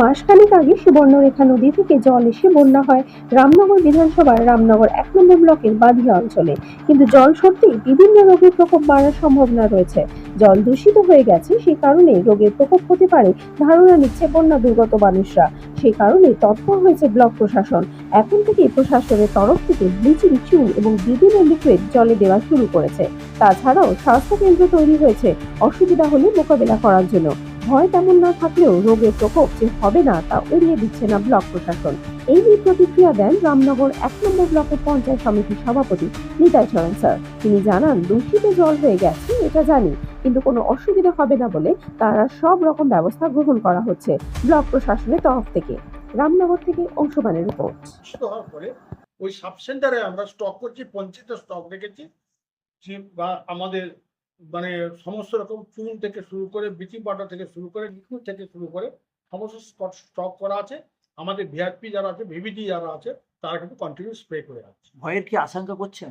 মাসখানেক আগে সুবর্ণরেখা নদী থেকে জল এসে বন্যা হয় রামনগর বিধানসভার রামনগর এক নম্বর ব্লকের বাধিয়া অঞ্চলে। কিন্তু জল সত্যিই বিভিন্ন রোগের প্রকোপ বাড়ার সম্ভাবনা রয়েছে। জল দূষিত হয়ে গেছে সেই কারণে রোগের প্রকোপ হতে পারে ধারণা নিচ্ছে বন্যা দুর্গত মানুষরা। সেই কারণে তৎপর হয়েছে ব্লক প্রশাসন। এখন থেকেই প্রশাসনের তরফ থেকে ব্লিচিং চুন এবং বিভিন্ন লিকুইড জলে দেওয়া শুরু করেছে। তাছাড়াও স্বাস্থ্য কেন্দ্র তৈরি হয়েছে। অসুবিধা হলে মোকাবেলা করার জন্য। ভয় তেমন না থাকলেও রোগের প্রকোপ যে হবে না তা উড়িয়ে দিচ্ছে না ব্লক প্রশাসন। এই নিয়ে প্রতিক্রিয়া দেন রামনগর এক নম্বর ব্লকের পঞ্চায়েত সমিতির সভাপতি নিতাই চরণ স্যার। তিনি জানান, দূষিত জল হয়ে গেছে, এটা জানি, কিন্তু কোনো অসুবিধা হবে না বলে তারা সব রকম ব্যবস্থা গ্রহণ করা হচ্ছে ব্লক প্রশাসনের তরফ থেকে। রামনগর থেকে অংশমানের রিপোর্ট। ওই সাব সেন্টারে আমরা স্টক করছি, পঞ্চায়েতের স্টক রেখেছি বা আমাদের মানে সমস্ত রকম চুন থেকে শুরু করে, ব্লিচিং পাউডার থেকে শুরু করে লিকুইড থেকে শুরু করে সমস্ত স্টক করা আছে। আমাদের ভিআরপি যারা আছে ভিভিডি যারা আছে, তারা কিন্তু কন্টিনিউ স্প্রে করে আছে ভয়ের কি আশঙ্কা করছেন?